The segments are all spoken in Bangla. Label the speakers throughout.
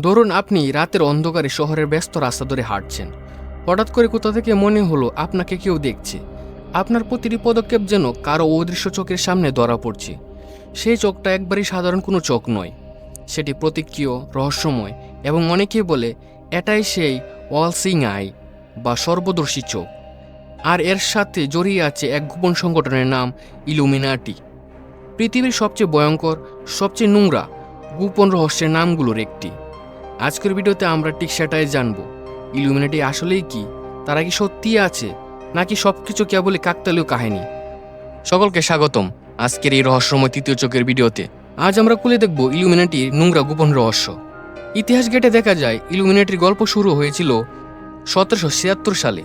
Speaker 1: ধরুন আপনি রাতের অন্ধকারে শহরের ব্যস্ত রাস্তা ধরে হাঁটছেন। হঠাৎ করে কোথা থেকে মনে হলো আপনাকে কেউ দেখছে। আপনার প্রতিটি পদক্ষেপ যেন কারও অদৃশ্য চোখের সামনে ধরা পড়ছে। সেই চোখটা একবারই সাধারণ কোনো চোখ নয়। সেটি প্রতীকীয় রহস্যময় এবং অনেকে বলে এটাই সেই ওয়াল সিং আই বা সর্বদর্শী চোখ। আর এর সাথে জড়িয়ে আছে এক গোপন সংগঠনের নাম ইলুমিনাটি। পৃথিবীর সবচেয়ে ভয়ঙ্কর, সবচেয়ে নোংরা গোপন রহস্যের নামগুলোর একটি। আজকের ভিডিওতে আমরা ঠিক সেটাই জানব। ইলুমিনাটি আসলেই কি? তারা কি সত্যিই আছে? নাকি সবকিছু কেবলই কাকতালীয় কাহিনী? সকলকে স্বাগতম আজকের এই রহস্যময় তৃতীয় চোখের ভিডিওতে। আজ আমরা খুলে দেখব ইলুমিনাটির নোংরা গোপন রহস্য। ইতিহাস ঘেটে দেখা যায় ইলুমিনাটির গল্প শুরু হয়েছিল সতেরোশো ছিয়াত্তর সালে।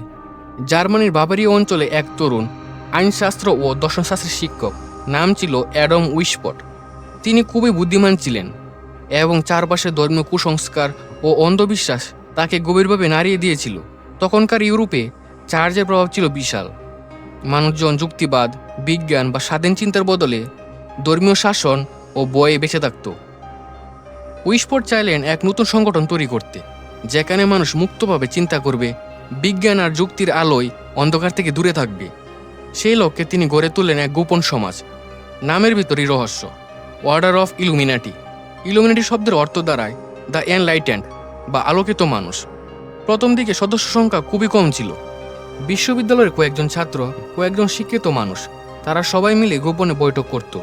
Speaker 1: জার্মানির বাবারীয় অঞ্চলে এক তরুণ, আইনশাস্ত্র ও দর্শনশাস্ত্রের শিক্ষক, নাম ছিল অ্যাডম উইসপট তিনি খুবই বুদ্ধিমান ছিলেন। এবং চারপাশে ধর্মীয় কুসংস্কার ও অন্ধবিশ্বাস তাকে গভীরভাবে নাড়িয়ে দিয়েছিল। তখনকার ইউরোপে চার্জের প্রভাব ছিল বিশাল। মানুষজন যুক্তিবাদ, বিজ্ঞান বা স্বাধীন চিন্তার বদলে ধর্মীয় শাসন ও বয়ে বেঁচে থাকত। উইসপট চাইলেন এক নতুন সংগঠন তৈরি করতে, যেখানে মানুষ মুক্তভাবে চিন্তা করবে, বিজ্ঞান আর যুক্তির আলোয় অন্ধকার থেকে দূরে থাকবে। সেই লক্ষ্যে তিনি গড়ে তোলেন এক গোপন সমাজ। নামের ভিতরই রহস্য অর্ডার অফ ইলুমিনাটি ইলুমিনাটি শব্দের অর্থ দাঁড়ায় দ্য এনলাইটেন্ড বা আলোকিত মানুষ। প্রথম দিকে সদস্য সংখ্যা খুবই কম ছিল। বিশ্ববিদ্যালয়ের কয়েকজন ছাত্র, কয়েকজন শিক্ষিত মানুষ, তারা সবাই মিলে গোপনে বৈঠক করত।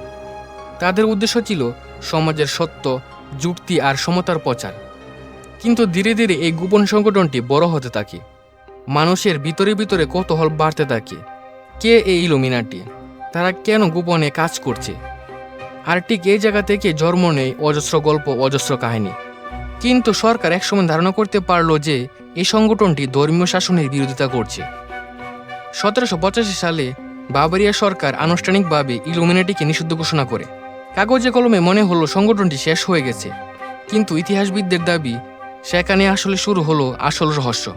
Speaker 1: তাদের উদ্দেশ্য ছিল সমাজের সত্য, যুক্তি আর সমতার প্রচার। কিন্তু ধীরে ধীরে এই গোপন সংগঠনটি বড় হতে থাকে। মানুষের ভিতরে ভিতরে কৌতূহল বাড়তে থাকে। কে এই ইলুমিনাটি? তারা কেন গোপনে কাজ করছে? আর ঠিক এই জায়গা থেকে জন্ম নেয় অজস্র গল্প, অজস্র কাহিনী। কিন্তু সরকার একসময় ধারণা করতে পারল যে এই সংগঠনটি ধর্মীয় শাসনের বিরোধিতা করছে। সতেরোশো পঁচাশি সালে বাবারিয়া সরকার আনুষ্ঠানিকভাবে ইলুমিনাটিকে নিষিদ্ধ ঘোষণা করে। কাগজে কলমে মনে হলো সংগঠনটি শেষ হয়ে গেছে। কিন্তু ইতিহাসবিদদের দাবি, সেখানে আসলে শুরু হলো আসল রহস্য।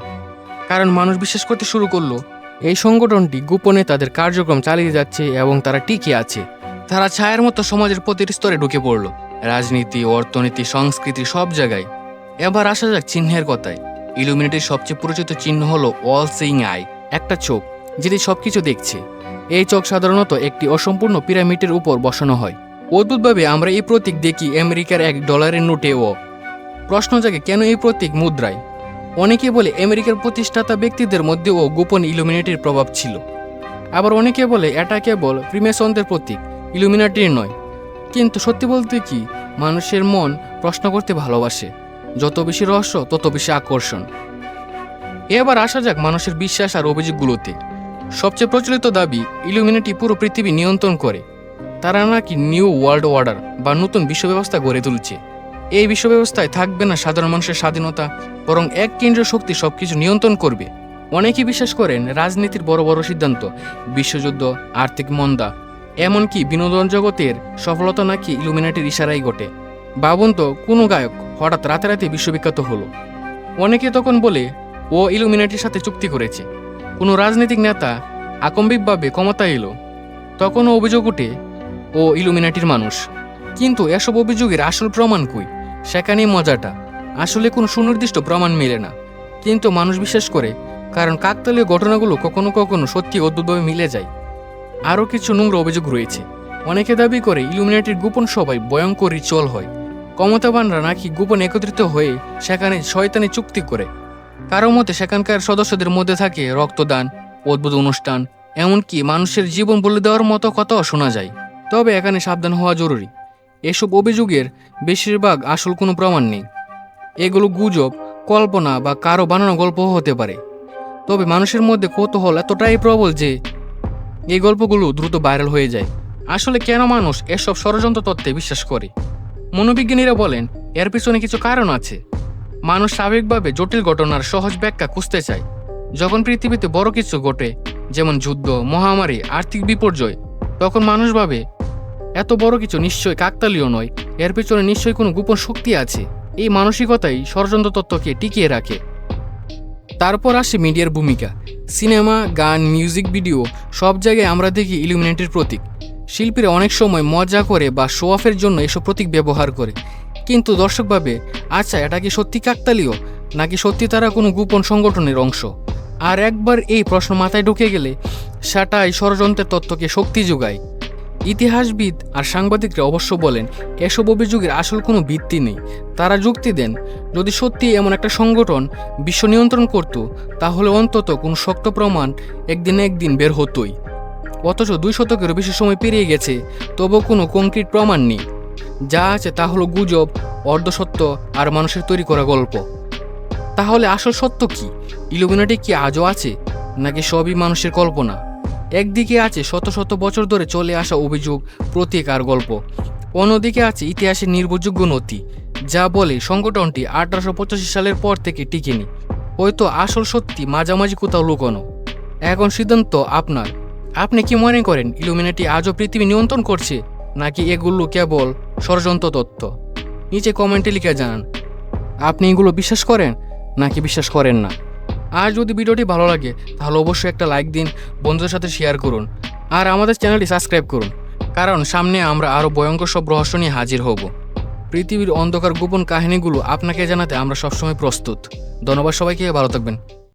Speaker 1: কারণ মানুষ বিশ্বাস করতে শুরু করল, এই সংগঠনটি গোপনে তাদের কার্যক্রম চালিয়ে যাচ্ছে এবং তারা টিকে আছে। তারা ছায়ার মতো সমাজের প্রতিটি স্তরে ঢুকে পড়ল। রাজনীতি, অর্থনীতি, সংস্কৃতি সব জায়গায়। এবার আসা যাক চিহ্নের কথায়। ইলুমিনেটির সবচেয়ে পরিচিত চিহ্ন হলো অল সিং আই একটা চোখ, যেটি সবকিছু দেখছে। এই চোখ সাধারণত একটি অসম্পূর্ণ পিরামিডের উপর বসানো হয়। অদ্ভুতভাবে আমরা এই প্রতীক দেখি আমেরিকার এক ডলারের নোটেও। প্রশ্ন জাগে, কেন এই প্রতীক মুদ্রায়? অনেকে বলে আমেরিকার প্রতিষ্ঠাতা ব্যক্তিদের মধ্যেও গোপন ইলুমিনেটির প্রভাব ছিল। আবার অনেকে বলে এটা কেবল প্রিমেসনদের প্রতীক। ইলুমিনাটির নয়। কিন্তু সত্যি বলতে কি, মানুষের মন প্রশ্ন করতে ভালোবাসে। যত বেশি রহস্য, তত বেশি আকর্ষণ। এবার আসা যাক মানুষের বিশ্বাস আর অভিযোগগুলোতে। সবচেয়ে প্রচলিত দাবি, ইলুমিনাটি পুরো পৃথিবী নিয়ন্ত্রণ করে। তারা নাকি নিউ ওয়ার্ল্ড অর্ডার বা নতুন বিশ্ব ব্যবস্থা গড়ে তুলছে। এই বিশ্ব ব্যবস্থায় থাকবে না সাধারণ মানুষের স্বাধীনতা, বরং এক কেন্দ্রীয় শক্তি সবকিছু নিয়ন্ত্রণ করবে। অনেকেই বিশ্বাস করেন রাজনীতির বড় বড় সিদ্ধান্ত, বিশ্বযুদ্ধ, আর্থিক মন্দা এমনকি বিনোদন জগতের সফলতা নাকি ইলুমিনাটির ইশারাই ঘটে। ভাবুন তো কোনো গায়ক হঠাৎ রাতে রাতে বিশ্ববিখ্যাত হলো। অনেকে তখন বলে, ও ইলুমিনাটির সাথে চুক্তি করেছে। কোনো রাজনৈতিক নেতা আকম্বিকভাবে ক্ষমতায় এলো। তখনও অভিযোগ ওঠে, ও ইলুমিনাটির মানুষ। কিন্তু এসব অভিযোগের আসল প্রমাণ কই? সেখানেই মজাটা। আসলে কোনো সুনির্দিষ্ট প্রমাণ মেলে না। কিন্তু মানুষ বিশ্বাস করে, কারণ কাকতালীয় ঘটনাগুলো কখনো কখনো সত্যি অদ্ভুতভাবে মিলে যায়। আরও কিছু নোংরা অভিযোগ রয়েছে। অনেকে দাবি করে ইলুমিনাটির গোপন সবাই ভয়ঙ্কর রিচুয়াল হয়। ক্ষমতাবানরা নাকি গোপন একত্রিত হয়ে সেখানে শয়তানি চুক্তি করে। কারও মতে সেখানকার সদস্যদের মধ্যে থাকে রক্তদান, অদ্ভুত অনুষ্ঠান, এমনকি মানুষের জীবন বলে দেওয়ার মতো কথাও শোনা যায়। তবে এখানে সাবধান হওয়া জরুরি। এসব অভিযোগের বেশিরভাগ আসল কোনো প্রমাণ নেই। এগুলো গুজব, কল্পনা বা কারও বানানো গল্পও হতে পারে। তবে মানুষের মধ্যে কৌতূহল এতটাই প্রবল যে এই গল্পগুলো দ্রুত ভাইরাল হয়ে যায়। আসলে কেন মানুষ এসব ষড়যন্ত্র তত্ত্বে বিশ্বাস করে? মনোবিজ্ঞানীরা বলেন, এর পিছনে কিছু কারণ আছে। মানুষ স্বাভাবিকভাবে জটিল ঘটনার সহজ ব্যাখ্যা খুঁজতে চায়। যখন পৃথিবীতে বড় কিছু ঘটে, যেমন যুদ্ধ, মহামারী, আর্থিক বিপর্যয়, তখন মানুষ ভাবে, এত বড় কিছু নিশ্চয় কাকতালীয় নয়। এর পিছনে নিশ্চয়ই কোনো গোপন শক্তি আছে। এই মানসিকতাই ষড়যন্ত্র তত্ত্বকে টিকিয়ে রাখে। তারপর আসে মিডিয়ার ভূমিকা। সিনেমা, গান, মিউজিক ভিডিও, সব জায়গায় আমরা দেখি ইলুমিনেটির প্রতীক। শিল্পীরা অনেক সময় মজা করে বা শো অফের জন্য এসব প্রতীক ব্যবহার করে। কিন্তু দর্শক ভাবে আচ্ছা এটা কি সত্যি কাকতালীয়? নাকি সত্যি তারা কোনো গোপন সংগঠনের অংশ? আর একবার এই প্রশ্ন মাথায় ঢুকে গেলে, সেটাই ষড়যন্ত্রের তত্ত্বকে শক্তি যোগায়। ইতিহাসবিদ আর সাংবাদিকরা অবশ্য বলেন, এসব অভিযোগের আসল কোনো ভিত্তি নেই। তারা যুক্তি দেন, যদি সত্যি এমন একটা সংগঠন বিশ্ব নিয়ন্ত্রণ করত, তাহলে অন্তত কোনো শক্ত প্রমাণ একদিন একদিন বের হতোই। অথচ দুই শতকেরও বেশি সময় পেরিয়ে গেছে, তবুও কোনো কংক্রিট প্রমাণ নেই। যা আছে তা হলো গুজব, অর্ধসত্য আর মানুষের তৈরি করা গল্প। তাহলে আসল সত্য কি? ইলুমিনাটি কি আজও আছে, নাকি সবই মানুষের কল্পনা? একদিকে আছে শত শত বছর ধরে চলে আসা অভিযোগ, প্রতীক আর গল্প। অন্যদিকে আছে ইতিহাসের নির্ভরযোগ্য নথি, যা বলে সংগঠনটি আঠারোশো পঁচাশি সালের পর থেকে টিকেনি। হয়তো আসল সত্যি মাঝামাঝি কোথাও লুকোনো। এখন সিদ্ধান্ত আপনার। আপনি কি মনে করেন ইলুমিনাটি আজও পৃথিবী নিয়ন্ত্রণ করছে, নাকি এগুলো কেবল ষড়যন্ত্র তত্ত্ব? নিচে কমেন্টে লিখে জানান। আপনি এগুলো বিশ্বাস করেন, নাকি বিশ্বাস করেন না? আর যদি ভিডিওটি ভালো লাগে, তাহলে অবশ্যই একটা লাইক দিন, বন্ধুদের সাথে শেয়ার করুন, আর আমাদের চ্যানেলটি সাবস্ক্রাইব করুন, কারণ সামনে আমরা আরও ভয়ঙ্কর সব রহস্য নিয়ে হাজির হব। পৃথিবীর অন্ধকার গোপন কাহিনীগুলো আপনাকে জানাতে আমরা সবসময় প্রস্তুত। ধন্যবাদ সবাইকে, ভালো থাকবেন।